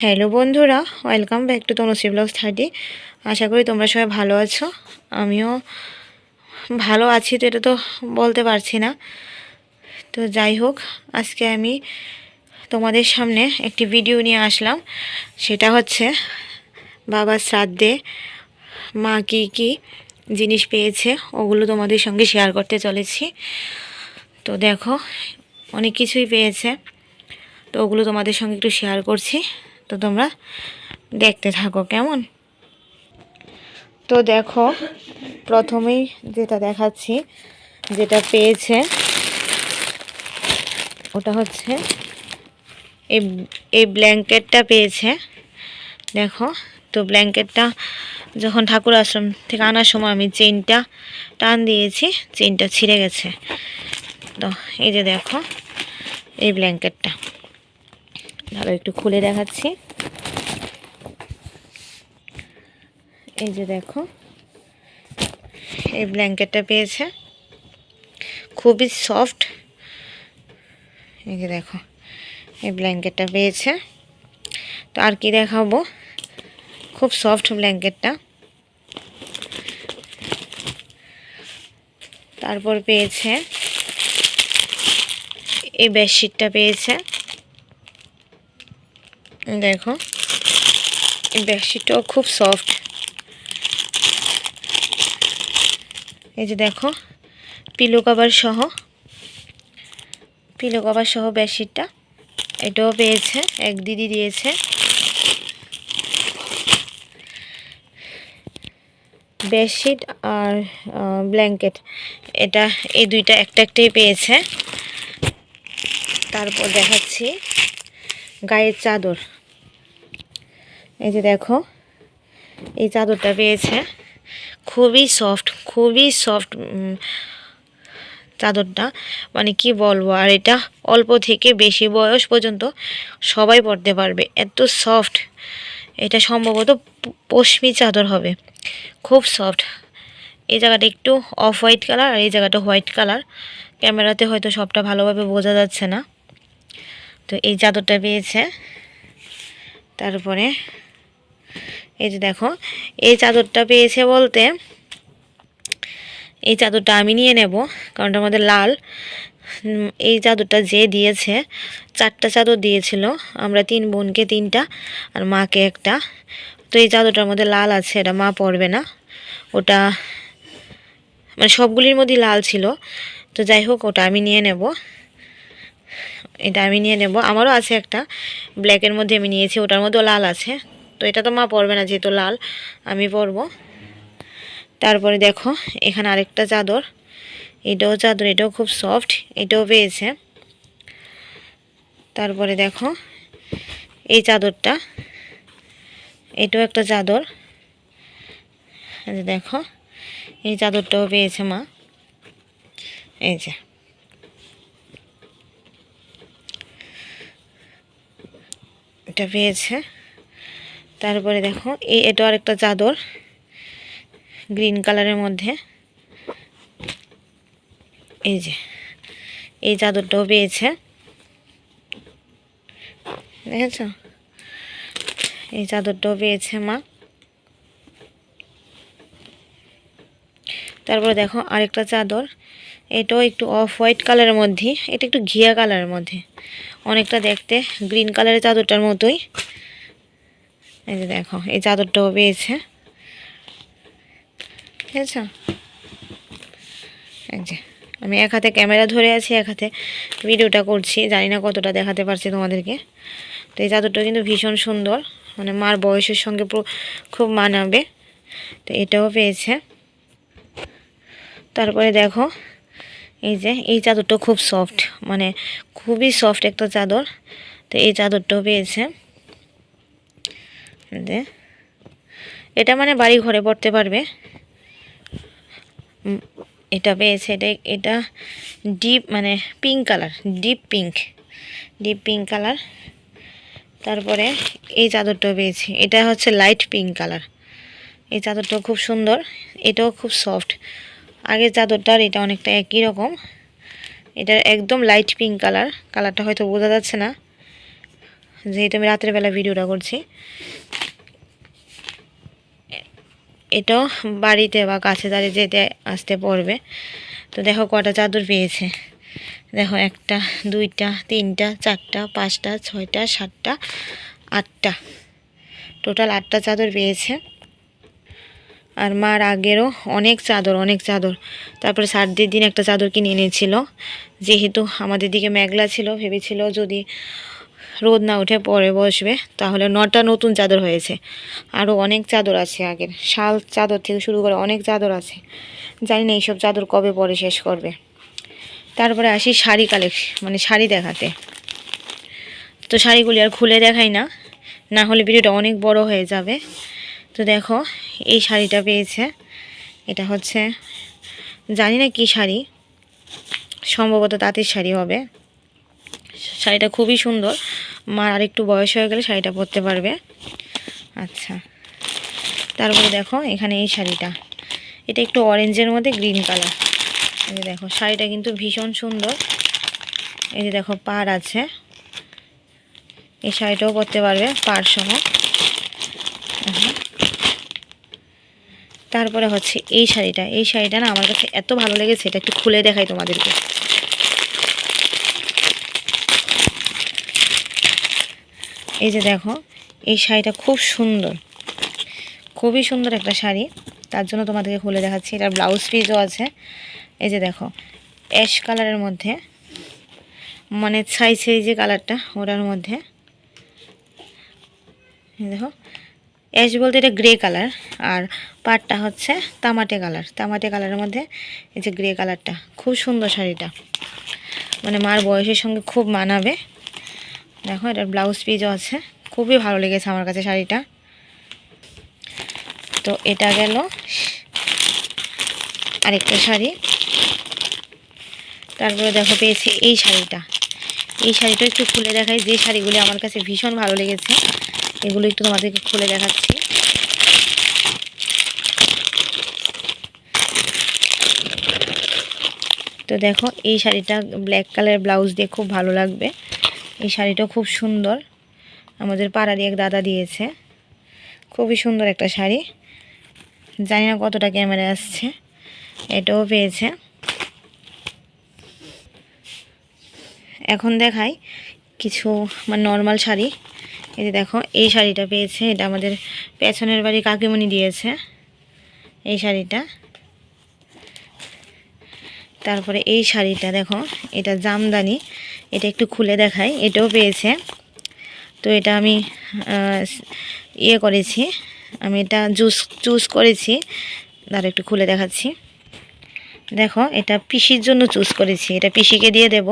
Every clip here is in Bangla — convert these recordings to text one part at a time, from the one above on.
হ্যালো বন্ধুরা welcome back to Tanushree blogs thirty আশা করি তোমরা সবাই ভালো আছো। আমিও ভালো আছি তো এটা তো বলতে পারছি না। তো যাই হোক, আজকে আমি তোমাদের সামনে একটি ভিডিও নিয়ে আসলাম। সেটা হচ্ছে বাবার শ্রাদ্ধে মা কী কী জিনিস পেয়েছে, ওগুলো তোমাদের সঙ্গে শেয়ার করতে চলেছি। তো দেখো, অনেক কিছুই পেয়েছে। তো ওগুলো তোমাদের সঙ্গে একটু শেয়ার করছি। তো তোমরা দেখতে থাকো কেমন? তো দেখো, প্রথমেই যেটা দেখাচ্ছি, যেটা পেয়েছে, ওটা হচ্ছে এই এই ব্ল্যাঙ্কেটটা পেয়েছে। দেখো, তো ব্ল্যাঙ্কেটটা যখন ঠাকুর আশ্রম থেকে আনার সময় আমি চেনটা টান দিয়েছি চেনটা ছিঁড়ে গেছে। তো এই যে দেখো, এই ব্ল্যাঙ্কেটটা। ভালো একটু খুলে দেখাচ্ছি। এই যে দেখো, এই ব্ল্যাঙ্কেটটা পেয়েছে। খুবই সফট। এই যে দেখো, এই ব্ল্যাঙ্কেটটা পেয়েছে। তো আর কি দেখাবো? খুব সফট ব্ল্যাঙ্কেটটা। তারপর পেয়েছে, এই বেডশিটটা পেয়েছে। দেখো বেডশিটটাও খুব সফট এই যে দেখো পিলো কভার সহ পিলো কভার সহ বেডশিটটা। এটাও পেয়েছে, এক দিদি দিয়েছে। বেডশিট আর ব্ল্যাঙ্কেট এটা, এই দুইটা একটা একটাই পেয়েছে। তারপর দেখাচ্ছি, গায়ের চাদর। এই যে দেখো, এই চাদরটা পেয়েছে। খুবই সফট খুবই সফট চাদরটা। মানে কি বলব, আর এটা অল্প থেকে বেশি বয়স পর্যন্ত সবাই পরতে পারবে। এত সফট এটা সম্ভবত পশমি চাদর হবে। খুব সফট এই জায়গাটা একটু অফ হোয়াইট কালার আর এই জায়গাটা হোয়াইট কালার ক্যামেরাতে হয়তো সবটা ভালোভাবে বোঝা যাচ্ছে না। তো এই চাদরটা পেয়েছে। তারপরে এই যে দেখো, এই চাদরটা পেয়েছে বলতে এই চাদরটা আমি নিয়ে নেব, কারণ আমাদের লাল। এই চাদরটা যে দিয়েছে, চারটা চাদর দিয়েছিল, আমরা তিন বোনকে তিনটা আর মাকে একটা। তো এই চাদরটার মধ্যে লাল আছে, এটা মা পরবে না। ওটা মানে সবগুলির মধ্যে লাল ছিল। তো যাই হোক, ওটা আমি নিয়ে নেব। এটা আমি নিয়ে নেব। আমারও আছে একটা। ব্ল্যাকের মধ্যে আমি নিয়েছি, ওটার মধ্যেও লাল আছে। তো এটা তো মা পরবে না, যেহেতু লাল, আমি পরবো। তারপরে দেখো, এখানে আরেকটা চাদর। এটাও চাদর, এটাও খুব সফট এটাও পেয়েছে। তারপরে দেখো, এই চাদরটা, এটাও একটা চাদর। দেখো, এই চাদরটাও পেয়েছে মা। এই যে। এটা পেয়েছে। তারপরে দেখো, এই এটা আরেকটা চাদর, গ্রিন কালারের মধ্যে। এই যে, এই চাদরটাও পেয়েছে। দেখেছ? এই চাদরটাও পেয়েছে মা। তারপরে দেখো, আরেকটা চাদর, এটাও একটু অফ হোয়াইট কালারের মধ্যে, এটা একটু ঘিয়া কালারের মধ্যে। অনেকটা দেখতে গ্রিন কালারের চাদরটার মতোই। এই যে দেখো, এই চাদরটাও পেয়েছে। ঠিক আছে এই যে, আমি এক হাতে ক্যামেরা ধরে আছি, এক হাতে ভিডিওটা করছি। জানি না কতটা দেখাতে পারছি তোমাদেরকে। তো এই চাদরটা কিন্তু ভীষণ সুন্দর। মানে মার বয়সের সঙ্গে খুব মানাবে। তো এটাও পেয়েছে। তারপরে দেখো, এই যে, এই চাদরটা খুব সফট মানে খুবই সফট একটা চাদর। তো এই চাদরটাও পেয়েছে। এটা মানে বাড়ি ঘরে পড়তে পারবে। এটা পেয়েছে এটা এটা ডিপ মানে pink colour, deep pink deep pink colour. তারপরে এই চাদরটাও পেয়েছি এটা হচ্ছে লাইট পিঙ্ক কালার। এই চাদরটাও খুব সুন্দর, এটাও খুব সফট। আগের চাদরটার এটা অনেকটা একই রকম। এটা একদম লাইট পিঙ্ক কালার, কালারটা হয়তো বোঝা যাচ্ছে না। যেহেতু আমি রাতের বেলা ভিডিওটা করছি। এটাও বাড়িতে বা কাছে দাঁড়িয়ে যেতে আসতে পড়বে। তো দেখো কটা চাদর পেয়েছে। দেখো একটা, দুইটা, তিনটা, চারটা, পাঁচটা, ছয়টা, সাতটা, আটটা। টোটাল আটটা চাদর পেয়েছে। আর মার আগেরও অনেক চাদর অনেক চাদর। তারপরে সার্দির দিন একটা চাদর কিনে এনেছিল। যেহেতু আমাদের দিকে মেঘলা ছিল, ভেবেছিল যদি রোদ না উঠে পরে বসবে, তাহলে নটা নতুন চাদর হয়েছে। আরও অনেক চাদর আছে আগের। শাল চাদর থেকে শুরু করে অনেক চাদর আছে। জানি না এইসব চাদর কবে পরে শেষ করবে। তারপরে আসি শাড়ি কালেকশন মানে শাড়ি দেখাতে। তো শাড়িগুলি আর খুলে দেখাই না। না হলে ভিডিওটা অনেক বড় হয়ে যাবে। তো দেখো, এই শাড়িটা পেয়েছে। এটা হচ্ছে, জানি না কি শাড়ি। সম্ভবত তাঁতের শাড়ি হবে। শাড়িটা খুবই সুন্দর। মার আরেকটু বয়স হয়ে গেলে শাড়িটা পরতে পারবে। আচ্ছা। তারপরে দেখো এখানে এই শাড়িটা। এটা একটু অরেঞ্জের মধ্যে গ্রিন কালার এই যে দেখো, শাড়িটা কিন্তু ভীষণ সুন্দর। এই যে দেখো পার আছে। এই শাড়িটাও পরতে পারবে পার সহ। তারপরে হচ্ছে এই শাড়িটা। এই শাড়িটা না আমার কাছে এত ভালো লেগেছে, এটা একটু খুলে দেখাই তোমাদেরকে। এই যে দেখো, এই শাড়িটা খুব সুন্দর। খুবই সুন্দর একটা শাড়ি। তার জন্য তোমাদেরকে খুলে দেখাচ্ছি। এটার ব্লাউজ পিসও আছে। এই যে দেখো অ্যাশ কালারের মধ্যে মানে ছাই ছাই যে কালারটা ওটার মধ্যে। দেখো অ্যাশ বলতে এটা গ্রে কালার আর পাটটা হচ্ছে তামাটে কালার তামাটে কালারের মধ্যে এই যে গ্রে কালারটা খুব সুন্দর শাড়িটা। মানে মার বয়সের সঙ্গে খুব মানাবে। দেখো, এটার ব্লাউজ পিসও আছে। খুবই ভালো লেগেছে আমার কাছে শাড়িটা। তো এটা গেল আরেকটা শাড়ি। তারপরে দেখো, পেয়েছি এই শাড়িটা। এই শাড়িটা একটু খুলে দেখাই, যে শাড়িগুলি আমার কাছে ভীষণ ভালো লেগেছে। এগুলো একটু তোমাদেরকে খুলে দেখাচ্ছি। তো দেখো, এই শাড়িটা ব্ল্যাক কালারের ব্লাউজ দিয়ে খুব ভালো লাগবে। এই শাড়িটাও খুব সুন্দর। আমাদের পাড়ারই এক দাদা দিয়েছে। খুবই সুন্দর একটা শাড়ি। জানি না কতটা ক্যামেরা আসছে। এটাও পেয়েছে। এখন দেখাই কিছু মানে নর্মাল শাড়ি। এই যে দেখো, এই শাড়িটা পেয়েছে। এটা আমাদের পেছনের বাড়ি কাকিমণি দিয়েছে এই শাড়িটা। তারপরে এই শাড়িটা দেখো, এটা জামদানি। এটা একটু খুলে দেখাই, এটাও পেয়েছে। তো এটা আমি ইয়ে করেছি, আমি এটা জুস চুজ করেছি, আর একটু খুলে দেখাচ্ছি। দেখো, এটা পিসির জন্য চুজ করেছি, এটা পিসিকে দিয়ে দেব।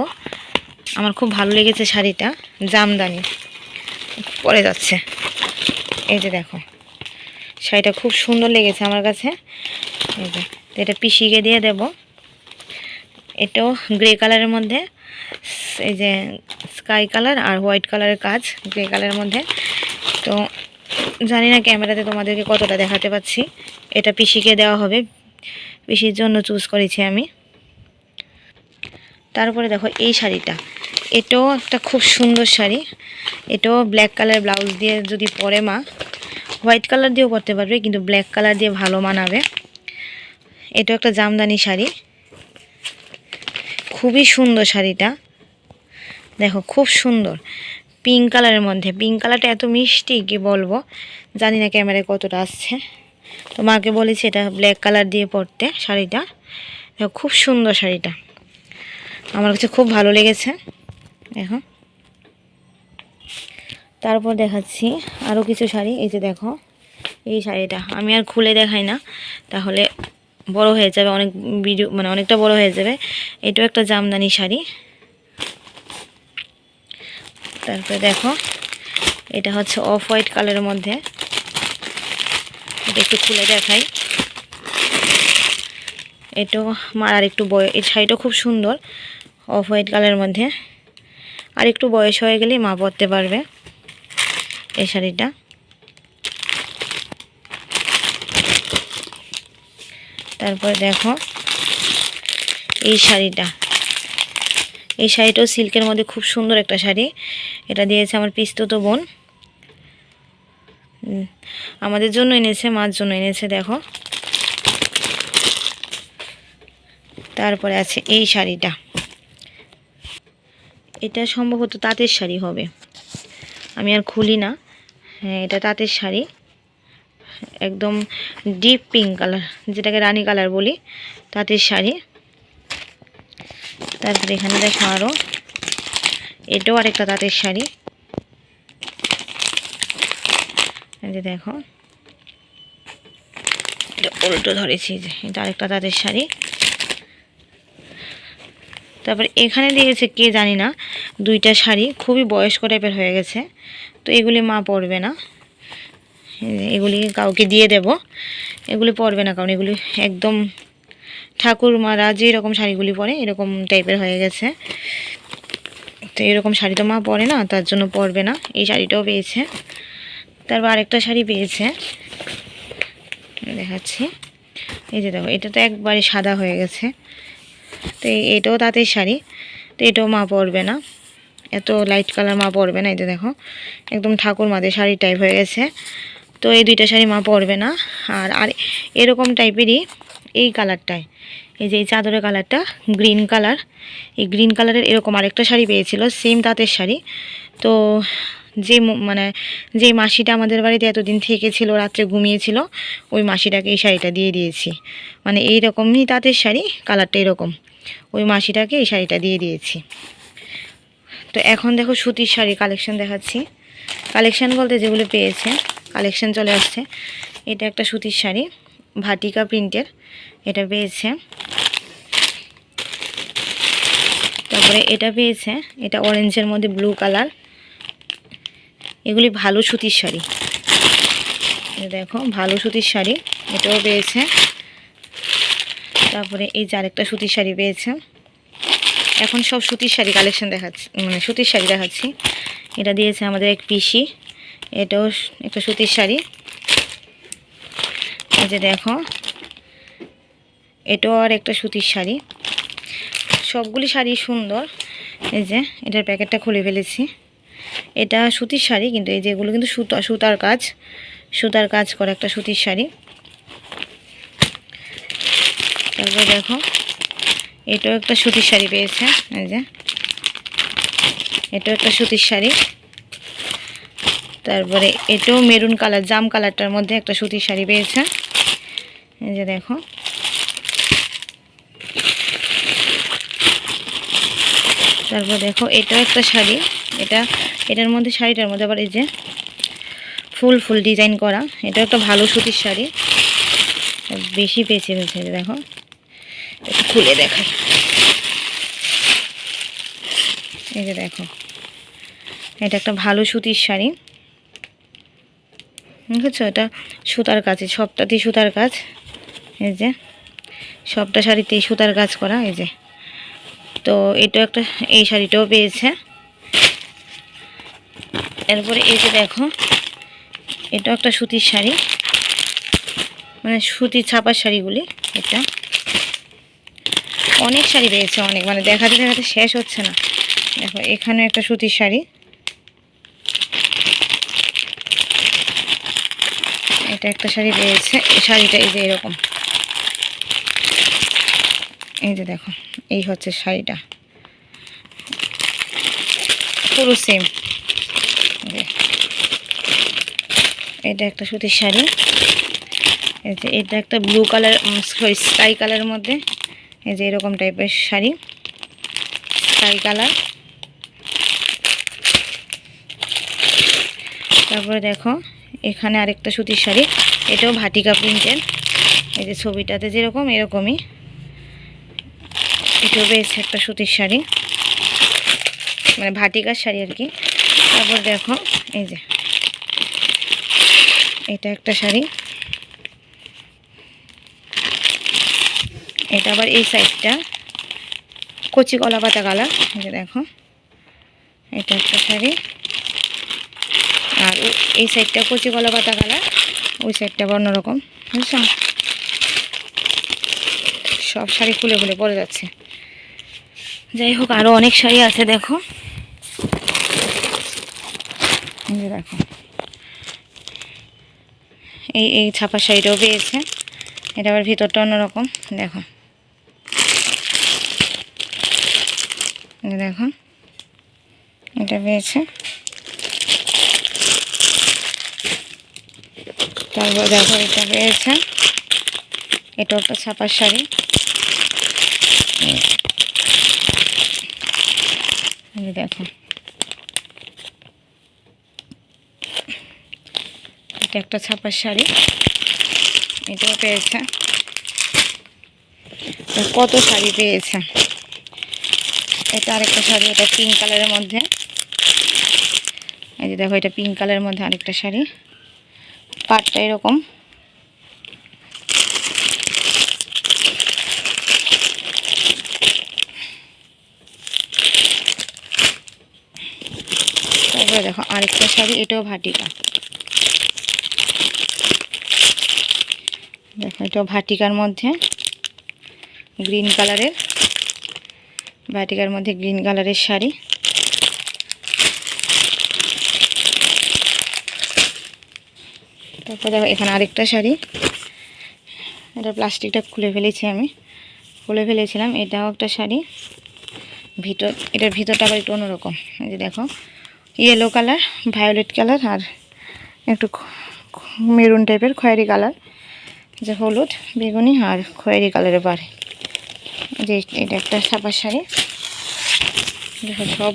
আমার খুব ভালো লেগেছে শাড়িটা, জামদানি। পরে যাচ্ছে। এই যে দেখো, শাড়িটা খুব সুন্দর লেগেছে আমার কাছে। এই যে এটা পিসিকে দিয়ে দেব। এটাও গ্রে কালারের মধ্যে। এই যে স্কাই কালার আর হোয়াইট কালারের কাজ গ্রে কালারের মধ্যে। তো জানি না ক্যামেরাতে তোমাদেরকে কতটা দেখাতে পাচ্ছি। এটা পিসিকে দেওয়া হবে। পিসির জন্য চুজ করেছি আমি। তারপরে দেখো এই শাড়িটা। এটাও একটা খুব সুন্দর শাড়ি। এটাও ব্ল্যাক কালার ব্লাউজ দিয়ে যদি পরে মা হোয়াইট কালার দিয়েও পরতে পারবে, কিন্তু ব্ল্যাক কালার দিয়ে ভালো মানাবে। এটাও একটা জামদানি শাড়ি। খুবই সুন্দর শাড়িটা। দেখো, খুব সুন্দর। পিঙ্ক কালারের মধ্যে। পিঙ্ক কালারটা এত মিষ্টি, কি বলব? জানি না ক্যামেরায় কতটা আসছে। তো মাকে বলেছি এটা ব্ল্যাক কালার দিয়ে পরতে শাড়িটা। দেখো, খুব সুন্দর শাড়িটা। আমার কাছে খুব ভালো লেগেছে। দেখো। তারপর দেখাচ্ছি আরও কিছু শাড়ি। এই যে দেখো, এই শাড়িটা। আমি আর খুলে দেখাই না। তাহলে বড় হয়ে যাবে, অনেক ভিডিও মানে অনেকটা বড় হয়ে যাবে। এটাও একটা জামদানি শাড়ি। তারপরে দেখো, এটা হচ্ছে অফ হোয়াইট কালারের মধ্যে। এটা একটু খুলে দেখাই। এটাও মার আর একটু বয়, এই শাড়িটা খুব সুন্দর অফ হোয়াইট কালারের মধ্যে। আর একটু বয়স হয়ে গেলেই মা পরতে পারবে এই শাড়িটা। তারপরে দেখো এই শাড়িটা। এই শাড়িটাও সিল্কের মধ্যে খুব সুন্দর একটা শাড়ি। এটা দিয়েছে আমার পিস্তুতো বোন। আমাদের জন্য এনেছে, মার জন্য এনেছে, দেখো। তারপরে আছে এই শাড়িটা। এটা সম্ভবত তাঁতের শাড়ি হবে। আমি আর খুলি না। হ্যাঁ এটা তাঁতের শাড়ি। একদম ডিপ পিঙ্ক কালার যেটাকে রানী কালার বলি তাঁতের শাড়ি। তারপরে এখানে দেখো আরও এটাও আরেকটা তাঁতের শাড়ি। যে দেখো। এটা উল্টো ধরেছি যে, এটা আরেকটা তাঁতের শাড়ি। তারপরে এখানে দিয়েছে, কে জানি না, দুইটা শাড়ি, খুবই বয়স্ক টাইপের হয়ে গেছে। তো এগুলি মা পরবে না। এগুলি কাউকে দিয়ে দেব। এগুলি পরবে না, কারণ এগুলি একদম ঠাকুরমারা যেরকম শাড়িগুলি পরে, এরকম টাইপের হয়ে গেছে। তো এরকম শাড়ি তো মা পরে না, তার জন্য পরবে না। এই শাড়িটাও পেয়েছে। তারপর আরেকটা শাড়ি পেয়েছে। দেখাচ্ছি। এই যে দেখো, এটা তো একবারে সাদা হয়ে গেছে। তো এটাও তাঁতের শাড়ি, তো এটাও মা পরবে না। এত লাইট কালার মা পরবে না, এই যে দেখো। একদম ঠাকুর মাদের শাড়ি টাইপ হয়ে গেছে। তো এই দুইটা শাড়ি মা পরবে না। আর আর এরকম টাইপেরই এই কালারটায়, এই যে এই চাদরের কালারটা, গ্রিন কালার, এই গ্রিন কালারের এরকম আরেকটা শাড়ি পেয়েছিল সেম তাঁতের শাড়ি। তো যে মানে যে মাসিটা আমাদের বাড়িতে এতদিন থেকেছিল, রাত্রে ঘুমিয়েছিল, ওই মাসিটাকে এই শাড়িটা দিয়ে দিয়েছি। মানে এই রকমই তাঁতের শাড়ি, কালারটা এরকম, ওই মাসিটাকে এই শাড়িটা দিয়ে দিয়েছি। তো এখন দেখো সুতির শাড়ি কালেকশন দেখাচ্ছি। কালেকশন বলতে যেগুলো পেয়েছে কালেকশন চলে আসছে। এটা একটা সুতির শাড়ি, ভাটিকা প্রিন্টের, এটা পেয়েছে। তারপরে এটা পেয়েছে, এটা অরেঞ্জের মধ্যে ব্লু কালার এগুলি ভালো সুতির শাড়ি। দেখো, ভালো সুতির শাড়ি, এটাও পেয়েছে। তারপরে এই যে আরেকটা সুতির শাড়ি পেয়েছে। এখন সব সুতির শাড়ি কালেকশন দেখাচ্ছি মানে সুতির শাড়ি দেখাচ্ছি। এটা দিয়েছে আমাদের এক পিসি। এটাও একটা সুতির শাড়ি। এই যে দেখো, এটাও আর একটা সুতির শাড়ি। সবগুলি শাড়ি সুন্দর। এই যে, এটার প্যাকেটটা খুলে ফেলেছি। এটা সুতির শাড়ি, কিন্তু এই যেগুলো কিন্তু সুতা, সুতার কাজ। সুতার কাজ করা একটা সুতির শাড়ি। তারপরে দেখো, এটাও একটা সুতির শাড়ি পেয়েছে। এই যে, এটাও একটা সুতির শাড়ি। তারপরে এটাও মেরুন কালার, জাম কালারটার মধ্যে একটা সুতির শাড়ি পেয়েছে। এই যে দেখো। তারপর দেখো, এটাও একটা শাড়ি। এটা, এটার মধ্যে, শাড়িটার মধ্যে আবার এই যে ফুল ফুল ডিজাইন করা। এটা একটা ভালো সুতির শাড়ি। বেশি পেয়েছে যে দেখো। একটু খুলে দেখাই। এই যে দেখো। এটা একটা ভালো সুতির শাড়ি। বুঝছ এটা? সুতার কাজ সবটাতেই সুতার কাজ এই যে, সবটা শাড়িতেই সুতার কাজ করা, এই যে। তো এটা একটা, এই শাড়িটাও পেয়েছে। এরপরে এই যে দেখো এটা একটা সুতির শাড়ি। মানে সুতির ছাপার শাড়িগুলি, এটা। অনেক শাড়ি পেয়েছে অনেক মানে দেখাতে দেখাতে শেষ হচ্ছে না। দেখো এখানে একটা সুতির শাড়ি এটা একটা শাড়ি পেয়েছে। এই শাড়িটা এই যে এরকম। এই যে দেখো, এই হচ্ছে শাড়িটা। পুরো সেম এটা একটা সুতির শাড়ি। এটা একটা ব্লু কালার সরি স্কাই কালারের মধ্যে। এই যে, এরকম টাইপের শাড়ি। স্কাই কালার তারপরে দেখো এখানে আরেকটা সুতির শাড়ি। এটাও ভাটিকা প্রিন্টের। এই যে ছবিটাতে যেরকম, এরকমই। এটাও বেশ একটা সুতির শাড়ি। মানে ভাটিকার শাড়ি আর কি। তারপর দেখো, এই যে। এটা একটা শাড়ি। এটা আবার এই সাইডটা কচি কলা পাতা কালার দেখো। এটা একটা শাড়ি। আর এই সাইডটা কচি কলা পাতা কালার, ওই সাইডটা অন্যরকম, বুঝছ? সব শাড়ি খুলে খুলে পড়ে যাচ্ছে। যাই হোক আরও অনেক শাড়ি আছে, দেখো। দেখো। এই এই ছাপা শাড়িটাও পেয়েছে। এটা আবার ভিতরটা অন্যরকম, দেখো। দেখো। এটা পেয়েছে। তারপর দেখো এটা পেয়েছে এটাও একটা ছাপার শাড়ি। দেখো। এটা একটা ছাপার শাড়ি। এটাও পেয়েছে। কত শাড়ি পেয়েছে? এটা আরেকটা শাড়ি এটা পিঙ্ক কালারের মধ্যে। এই যে দেখো, এটা পিঙ্ক কালারের মধ্যে আরেকটা শাড়ি। পাটটা এরকম। তারপরে দেখো আরেকটা শাড়ি, এটাও ভাটিকা। দেখো, এটাও ভাটিকার মধ্যে গ্রিন কালারের ভাটিকার মধ্যে গ্রিন কালারের শাড়ি। তারপর দেখো এখানে আরেকটা শাড়ি। এটা প্লাস্টিকটা খুলে ফেলেছি আমি। খুলে ফেলেছিলাম, এটাও একটা শাড়ি। ভিতর, এটার ভিতরটা আবার একটু অন্যরকম। এই যে দেখো ইয়েলো কালার ভায়োলেট কালার আর একটু মেরুন টাইপের খয়েরি কালার যে হলুদ, বেগুনি আর খয়েরি কালারের পারে। যে এটা একটা ছাপার শাড়ি। দেখো সব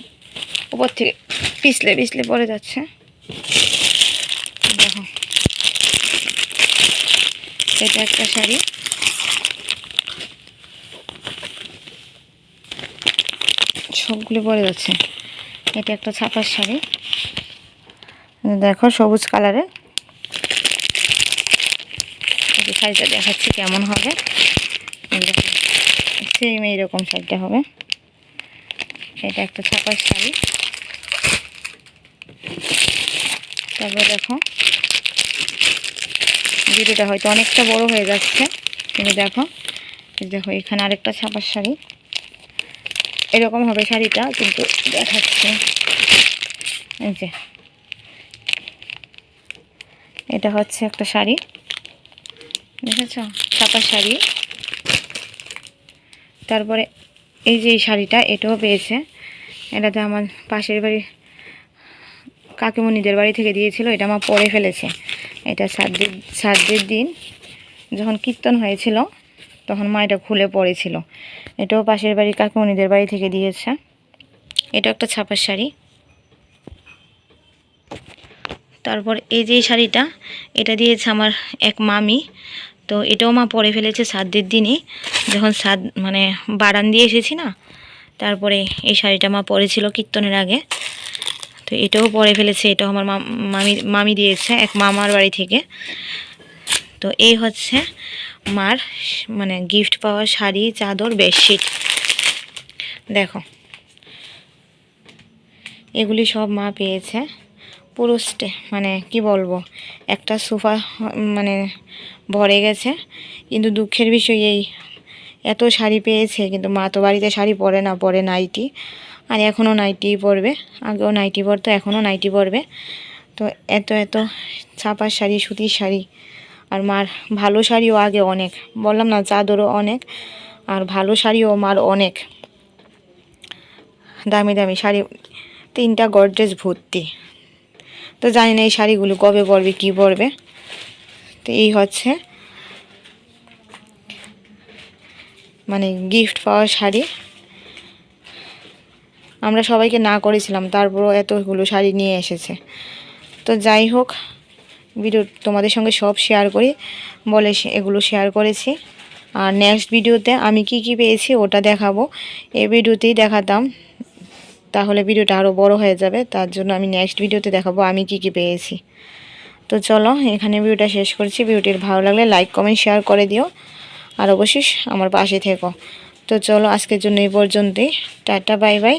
উপর থেকে পিছলে পিছলে পড়ে যাচ্ছে দেখো এটা একটা শাড়ি। সবগুলো পরে যাচ্ছে। এটা একটা ছাপার শাড়ি। দেখো সবুজ কালারের এই শাড়িটা দেখাচ্ছি কেমন হবে। সেম এইরকম শাড়িটা হবে। এটা একটা ছাপার শাড়ি। তারপর দেখো। ভিডিওটা হয়তো অনেকটা বড় হয়ে যাচ্ছে। কিন্তু দেখো দেখো, এখানে আরেকটা ছাপার শাড়ি। এরকম হবে শাড়িটা, কিন্তু দেখাচ্ছে। এই যে। এটা হচ্ছে একটা শাড়ি। দেখেছ? ছাপার শাড়ি। তারপরে এই যে এই শাড়িটা, এটাও পেয়েছে। এটাতে আমার পাশের বাড়ি কাকিমণিদের বাড়ি থেকে দিয়েছিল, এটা আমার পরে ফেলেছে। এটা সাতদের সাতদের দিন যখন কীর্তন হয়েছিল, তখন মা এটা খুলে পড়েছিল। এটাও পাশের বাড়ি কাকিমণিদের বাড়ি থেকে দিয়েছে। এটা একটা ছাপার শাড়ি। তারপর এই যে শাড়িটা, এটা দিয়েছে আমার এক মামি। তো এটাও মা পরে ফেলেছে সাতদের দিনই। যখন সাত মানে বারান দিয়ে এসেছি না, তারপরে এই শাড়িটা মা পরেছিল কীর্তনের আগে। তো এটাও পরে ফেলেছে, এটাও আমার মামি মামি দিয়েছে, এক মামার বাড়ি থেকে। তো এই হচ্ছে মার মানে গিফট পাওয়া শাড়ি, চাদর, বেডশিট। দেখো। এগুলি সব মা পেয়েছে। পুরো মানে কি বলব, একটা সোফা মানে ভরে গেছে। কিন্তু দুঃখের বিষয় এই, এত শাড়ি পেয়েছে, কিন্তু মা তো বাড়িতে শাড়ি পরে না, পরে নাইটি। আর এখনও নাইটি পরবে। আগেও নাইটি পরতো, এখনও নাইটি পরবে। তো এত এত ছাপার শাড়ি সুতির শাড়ি। আর মার ভালো শাড়িও আগে অনেক। বললাম না, চাদরও অনেক। আর ভালো শাড়িও মার অনেক। দামি দামি শাড়ি। তিনটা গডরেজ ভর্তি। তো জানি না এই শাড়িগুলো কবে পরবে, কি পরবে। তো এই হচ্ছে মানে গিফট পাওয়া শাড়ি। আমরা সবাইকে না করেছিলাম, তারপরও এতগুলো শাড়ি নিয়ে এসেছে। তো যাই হোক, ভিডিও তোমাদের সঙ্গে সব শেয়ার করি, বলে এগুলো শেয়ার করেছি। আর নেক্সট ভিডিওতে আমি কি কি পেয়েছি ওটা দেখাবো। এই ভিডিওতেই দেখাতাম, তাহলে ভিডিওটা আরও বড় হয়ে যাবে, তার জন্য আমি নেক্সট ভিডিওতে দেখাবো আমি কি কি পেয়েছি। তো চলো, এখানে ভিডিওটা শেষ করছি। ভিডিওটির ভালো লাগলে লাইক কমেন্ট শেয়ার করে দিও। আর অবশ্যই আমার পাশে থেকো। তো চলো, আজকের জন্য এই পর্যন্তই। Tata bye bye